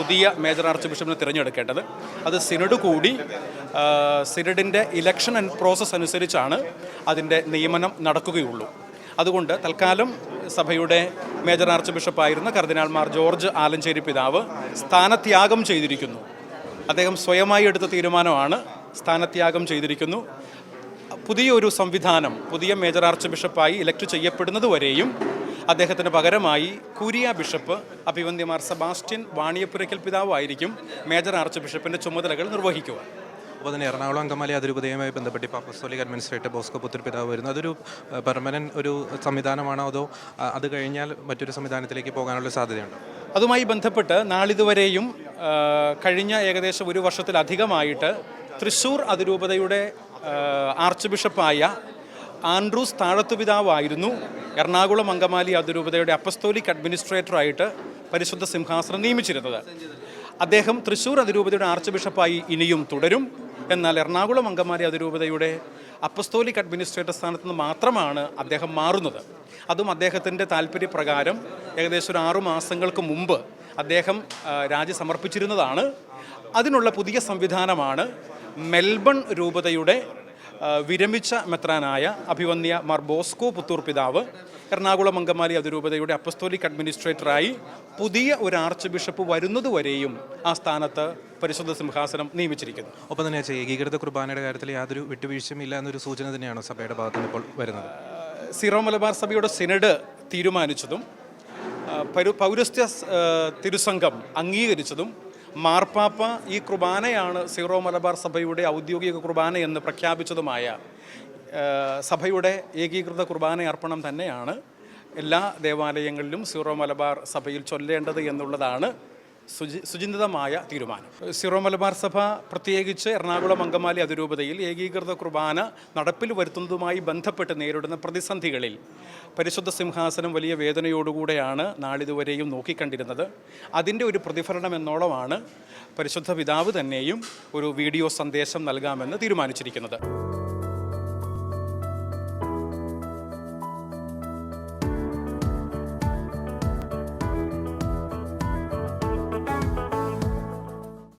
പുതിയ major arch ബിഷപ്പിനെ തിരഞ്ഞെടുക്കേണ്ടത്. അത് സിനഡ് കൂടി സിനഡിന്റെ ഇലക്ഷൻ പ്രോസസ്സ് അനുസരിച്ചാണ് അതിന്റെ നിയമനം നടക്കുകയുള്ളൂ. അതുകൊണ്ട് തൽക്കാലം സഭയുടെ മേജർ ആർച്ച് ബിഷപ്പായിരുന്ന കർദിനാൾമാർ ജോർജ് ആലഞ്ചേരി പിതാവ് സ്ഥാനത്യാഗം ചെയ്തിരിക്കുന്നു. അദ്ദേഹം സ്വയമായി എടുത്ത തീരുമാനമാണ് സ്ഥാനത്യാഗം ചെയ്തിരിക്കുന്നു. പുതിയൊരു സംവിധാനം പുതിയ മേജർ ആർച്ച് ബിഷപ്പായി ഇലക്ട് ചെയ്യപ്പെടുന്നതുവരെയും അദ്ദേഹത്തിന് പകരമായി കുരിയ ബിഷപ്പ് അഭിവന്യമാർ സെബാസ്റ്റ്യൻ വാണിയപ്പുരയ്ക്കൽ പിതാവായിരിക്കും മേജർ ആർച്ച് ബിഷപ്പിന്റെ ചുമതലകൾ നിർവഹിക്കുക അപ്പോൾ തന്നെ എറണാകുളം അങ്കമാലി അതിരൂപതയുമായി ബന്ധപ്പെട്ട് ഇപ്പോൾ അപ്പസ്തോലിക് അഡ്മിനിസ്ട്രേറ്റർ ബോസ്കോ പുത്തൂർ പിതാവ് വരുന്നു. അതൊരു പെർമനന്റ് ഒരു സംവിധാനമാണോ അതോ അത് കഴിഞ്ഞാൽ മറ്റൊരു സംവിധാനത്തിലേക്ക് പോകാനുള്ള സാധ്യതയുണ്ടോ? അതുമായി ബന്ധപ്പെട്ട് നാളിതുവരെയും കഴിഞ്ഞ ഏകദേശം ഒരു വർഷത്തിലധികമായിട്ട് തൃശ്ശൂർ അതിരൂപതയുടെ ആർച്ച് ബിഷപ്പായ ആൻഡ്രൂസ് താഴത്തു പിതാവായിരുന്നു. എറണാകുളം അങ്കമാലി അതിരൂപതയുടെ അപ്പസ്തോലിക് അഡ്മിനിസ്ട്രേറ്ററായിട്ട് പരിശുദ്ധ സിംഹാസനം നിയമിച്ചിരുന്നത്. അദ്ദേഹം തൃശ്ശൂർ അതിരൂപതയുടെ ആർച്ച് ബിഷപ്പായി ഇനിയും തുടരും. എന്നാൽ എറണാകുളം അങ്കമാലി അതിരൂപതയുടെ അപ്പസ്തോലിക് അഡ്മിനിസ്ട്രേറ്റർ സ്ഥാനത്ത് നിന്ന് മാത്രമാണ് അദ്ദേഹം മാറുന്നത്. അതും അദ്ദേഹത്തിന്റെ താല്പര്യപ്രകാരം ഏകദേശം ഒരു ആറു മാസങ്ങൾക്ക് മുമ്പ് അദ്ദേഹം രാജി സമർപ്പിച്ചിരുന്നതാണ്. അതിനുള്ള പുതിയ സംവിധാനമാണ് മെൽബൺ രൂപതയുടെ വിരമിച്ച മെത്രാനായ അഭിവന്യ മാർ ബോസ്കോ പുത്തൂർ പിതാവ് എറണാകുളം അങ്കമാലി അതിരൂപതയുടെ അപ്പസ്തോലിക് അഡ്മിനിസ്ട്രേറ്ററായി പുതിയ ഒരു ആർച്ച് ബിഷപ്പ് വരുന്നതുവരെയും ആ സ്ഥാനത്ത് പരിശുദ്ധ സിംഹാസനം നിയമിച്ചിരിക്കുന്നു. ഒപ്പം തന്നെ ഏകീകൃത കുർബാനയുടെ കാര്യത്തിൽ യാതൊരു വിട്ടുവീഴ്ചയും ഇല്ല എന്നൊരു സൂചന തന്നെയാണ് സഭയുടെ ഭാഗത്തുനിന്ന് ഇപ്പോൾ വരുന്നത്? സീറോ മലബാർ സഭയുടെ സിനഡ് തീരുമാനിച്ചതും പൗരസ്ത്യ തിരുസംഘം അംഗീകരിച്ചതും മാർപ്പാപ്പ ഈ കുർബാനയാണ് സീറോ മലബാർ സഭയുടെ ഔദ്യോഗിക കുർബാന എന്ന് പ്രഖ്യാപിച്ചതുമായ സഭയുടെ ഏകീകൃത കുർബാന അർപ്പണം തന്നെയാണ് എല്ലാ ദേവാലയങ്ങളിലും സീറോ മലബാർ സഭയിൽ ചൊല്ലേണ്ടത് എന്നുള്ളതാണ് സുചിന്തിതമായ തീരുമാനം. സിറോ മലബാർ സഭ പ്രത്യേകിച്ച് എറണാകുളം അങ്കമാലി അതിരൂപതയിൽ ഏകീകൃത കുർബാന നടപ്പിൽ വരുത്തുന്നതുമായി ബന്ധപ്പെട്ട് നേരിടുന്ന പ്രതിസന്ധികളിൽ പരിശുദ്ധ സിംഹാസനം വലിയ വേദനയോടുകൂടെയാണ് നാളിതുവരെയും നോക്കിക്കണ്ടിരുന്നത്. അതിന്റെ ഒരു പ്രതിഫലനം എന്നോളമാണ് പരിശുദ്ധ പിതാവ് തന്നെയും ഒരു വീഡിയോ സന്ദേശം നൽകാമെന്ന് തീരുമാനിച്ചിരിക്കുന്നത്.